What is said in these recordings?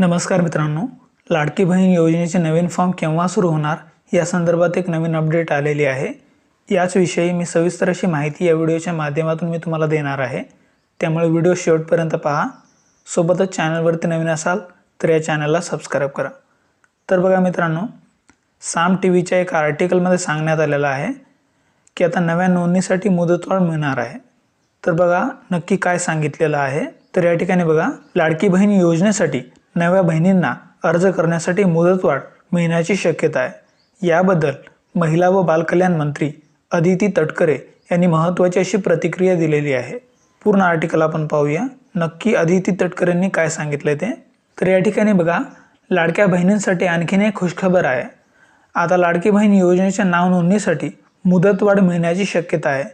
नमस्कार मित्रांनो लाडकी बहीण योजनेचे नवीन फॉर्म केव्हा सुरू होणार या संदर्भात एक नवीन अपडेट आलेली आहे. याचविषयी मी सविस्तर अशी माहिती या व्हिडिओच्या माध्यमातून मी तुम्हाला देणार आहे. त्यामुळे व्हिडिओ शेवटपर्यंत पहा. सोबतच चॅनलवरती नवीन असाल तर या चॅनलला सबस्क्राईब करा. तर बघा मित्रांनो साम टी व्हीच्या एका आर्टिकलमध्ये सांगण्यात आलेलं आहे की आता नव्या नोंदणीसाठी मुदतवाढ मिळणार आहे. तर बघा नक्की काय सांगितलेलं आहे? तर या ठिकाणी बघा लाडकी बहीण योजनेसाठी नव्या बहिणींना अर्ज करण्यासाठी मुदतवाढ मिळण्याची शक्यता आहे. याबद्दल महिला व बालकल्याण मंत्री अदिती तटकरे यांनी महत्त्वाची अशी प्रतिक्रिया दिलेली आहे. पूर्ण आर्टिकल आपण पाहूया. नक्की अदिती तटकरेंनी काय सांगितलं ते? तर या ठिकाणी बघा लाडक्या बहिणींसाठी आणखीन एक खुशखबर आहे. आता लाडकी बहीण योजनेच्या नाव नोंदणीसाठी मुदतवाढ मिळण्याची शक्यता आहे.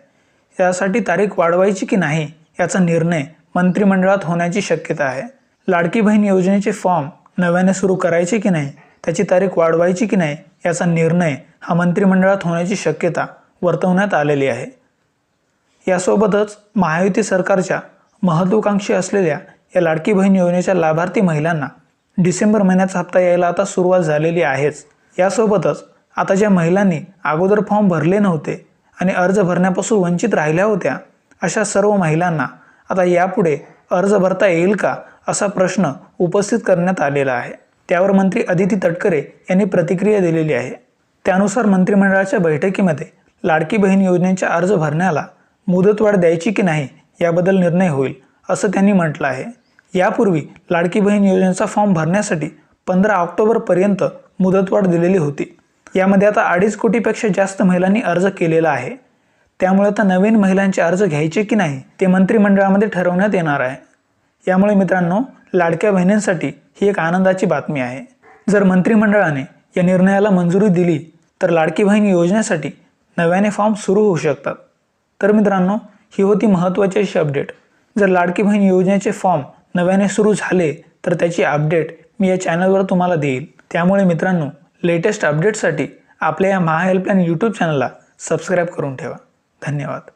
यासाठी तारीख वाढवायची की नाही याचा निर्णय मंत्रिमंडळात होण्याची शक्यता आहे. लाडकी बहीण योजनेचे फॉर्म नव्याने सुरू करायचे की नाही त्याची तारीख वाढवायची की नाही याचा निर्णय हा मंत्रिमंडळात होण्याची शक्यता वर्तवण्यात आलेली आहे. यासोबतच महायुती सरकारच्या महत्त्वाकांक्षी असलेल्या या लाडकी बहीण योजनेच्या लाभार्थी महिलांना डिसेंबर महिन्याचा हप्ता यायला आता सुरुवात झालेली आहेच. यासोबतच आता ज्या महिलांनी अगोदर फॉर्म भरले नव्हते आणि अर्ज भरण्यापासून वंचित राहिल्या होत्या अशा सर्व महिलांना आता यापुढे अर्ज भरता येईल का असा प्रश्न उपस्थित करण्यात आलेला आहे. त्यावर मंत्री अदिती तटकरे यांनी प्रतिक्रिया दिलेली आहे. त्यानुसार मंत्रिमंडळाच्या बैठकीमध्ये लाडकी बहीण योजनेचा अर्ज भरण्याला मुदतवाढ द्यायची की नाही याबद्दल निर्णय होईल असं त्यांनी म्हटलं आहे. यापूर्वी लाडकी बहीण योजनेचा फॉर्म भरण्यासाठी पंधरा ऑक्टोबरपर्यंत मुदतवाढ दिलेली होती. यामध्ये आता अडीच कोटीपेक्षा जास्त महिलांनी अर्ज केलेला आहे. त्यामुळे आता नवीन महिलांचे अर्ज घ्यायचे की नाही ते मंत्रिमंडळामध्ये ठरवण्यात येणार आहे. यामुळे मित्रांनो लाडक्या बहिणींसाठी ही एक आनंदाची बातमी आहे. जर मंत्रिमंडळाने या निर्णयाला मंजुरी दिली तर लाडकी बहीण योजनेसाठी नव्याने फॉर्म सुरू होऊ शकतात. तर मित्रांनो ही होती महत्त्वाची अशी अपडेट. जर लाडकी बहीण योजनेचे फॉर्म नव्याने सुरू झाले तर त्याची अपडेट मी या चॅनलवर तुम्हाला देईल. त्यामुळे मित्रांनो लेटेस्ट अपडेटसाठी आपल्या या महा हेल्पलाईन यूट्यूब चॅनलला सबस्क्राईब करून ठेवा. धन्यवाद.